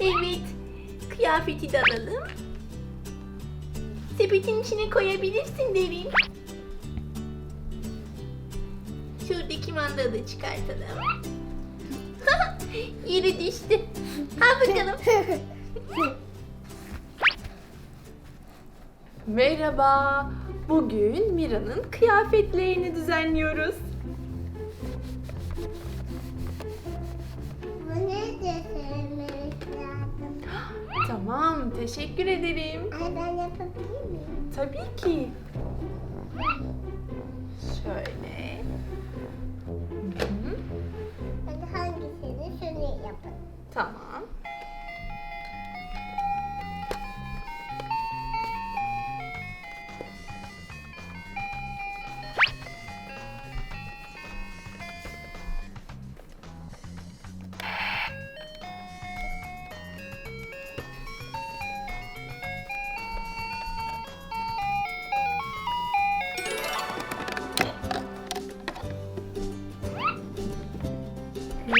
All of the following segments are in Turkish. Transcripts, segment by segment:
Evet. Kıyafeti de alalım. Sepetin içine koyabilirsin derin. Şuradaki mandalı çıkartalım. Yeri düştü. Al bakalım. Merhaba. Bugün Mira'nın kıyafetlerini düzenliyoruz. Tamam, teşekkür ederim. Ay ben yapabilir miyim? Tabii ki. Şöyle.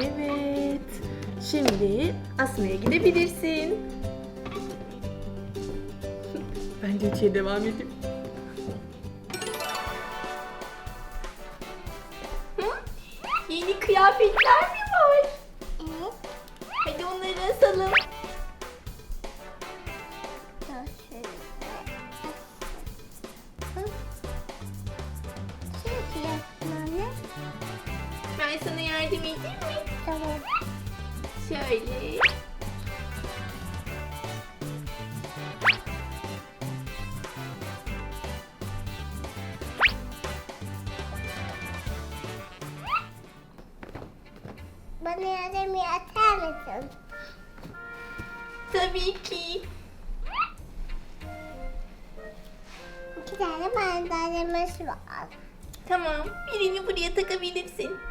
Evet. Şimdi asmaya gidebilirsin. Ben de içeri devam edeyim. Hı? Yeni kıyafetler mi var? Evet. Hadi onları asalım. Ben sana yardım edeyim mi? Tamam. Şöyle. Bana yardım atar mısın? Tabii ki. İki tane mandalımız var. Tamam. Birini buraya takabilirsin.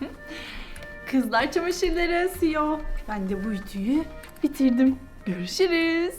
Kızlar çamaşırları asıyor. Ben de bu ütüyü bitirdim. Görüşürüz.